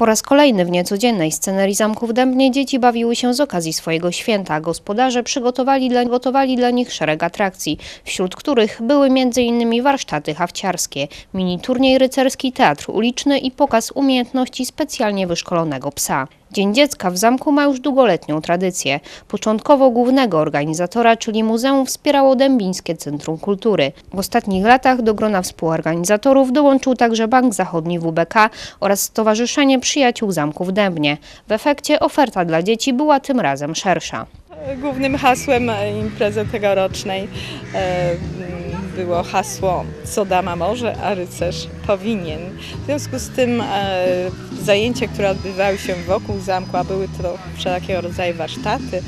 Po raz kolejny w niecodziennej scenerii zamku w Dębnie dzieci bawiły się z okazji swojego święta. Gospodarze przygotowali dla, gotowali dla nich szereg atrakcji, wśród których były m.in. warsztaty hawciarskie, mini turniej rycerski, teatr uliczny i pokaz umiejętności specjalnie wyszkolonego psa. Dzień Dziecka w zamku ma już długoletnią tradycję. Początkowo głównego organizatora, czyli muzeum, wspierało Dębińskie Centrum Kultury. W ostatnich latach do grona współorganizatorów dołączył także Bank Zachodni WBK oraz Stowarzyszenie Przyjaciół Zamku w Dębnie. W efekcie oferta dla dzieci była tym razem szersza. Głównym hasłem imprezy tegorocznej e, było hasło co dama może, a rycerz powinien. W związku z tym e, zajęcia, które odbywały się wokół zamku, a były to wszelakiego rodzaju warsztaty,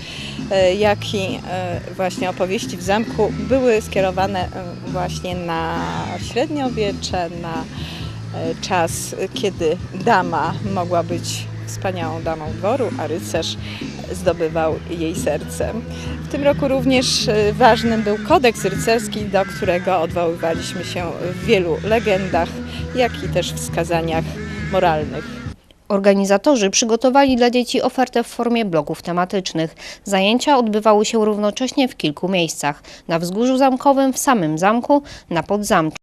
e, jak i e, właśnie opowieści w zamku, były skierowane e, właśnie na średniowiecze, na e, czas, kiedy dama mogła być wspaniałą damą dworu, a rycerz zdobywał jej serce. W tym roku również e, ważnym był kodeks rycerski, do którego odwoływaliśmy się w wielu legendach, jak i też wskazaniach moralnych. Organizatorzy przygotowali dla dzieci ofertę w formie bloków tematycznych. Zajęcia odbywały się równocześnie w kilku miejscach. Na wzgórzu zamkowym, w samym zamku, na podzamczu.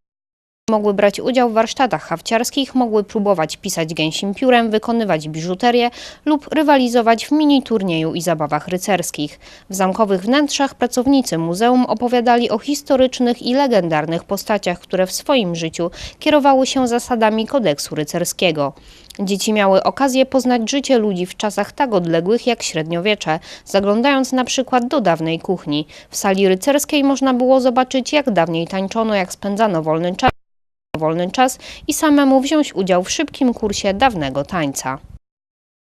Mogły brać udział w warsztatach hawciarskich, mogły próbować pisać gęsim piórem, wykonywać biżuterię lub rywalizować w mini turnieju i zabawach rycerskich. W zamkowych wnętrzach pracownicy muzeum opowiadali o historycznych i legendarnych postaciach, które w swoim życiu kierowały się zasadami kodeksu rycerskiego. Dzieci miały okazję poznać życie ludzi w czasach tak odległych jak średniowiecze, zaglądając na przykład do dawnej kuchni. W sali rycerskiej można było zobaczyć, jak dawniej tańczono, jak spędzano wolny czas wolny czas i samemu wziąć udział w szybkim kursie dawnego tańca.